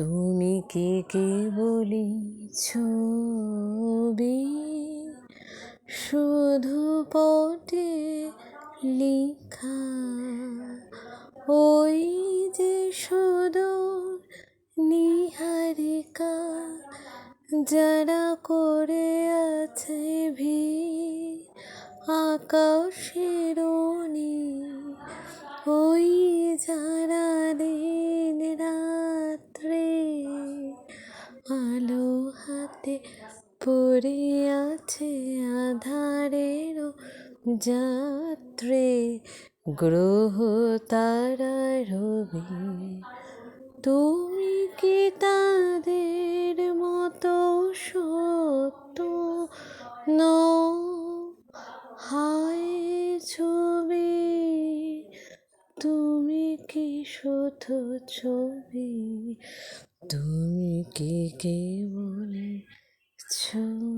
তুমি কি কেবলি ছবি শুধু পটে লিখা। ওই যে সুদূর নিহারিকা, যারা করে আছে ভিড় আকাশের ওই যারা দিন রাত্রে আলো হাতে পড়ে আছে আধারের যাত্রে। গ্রহ তারা রবি। তুমি কি তাদের মতো সত্য ন হায় ছবি, তুমি কি শুধু ছবি? তুমি কি কেবল ছবি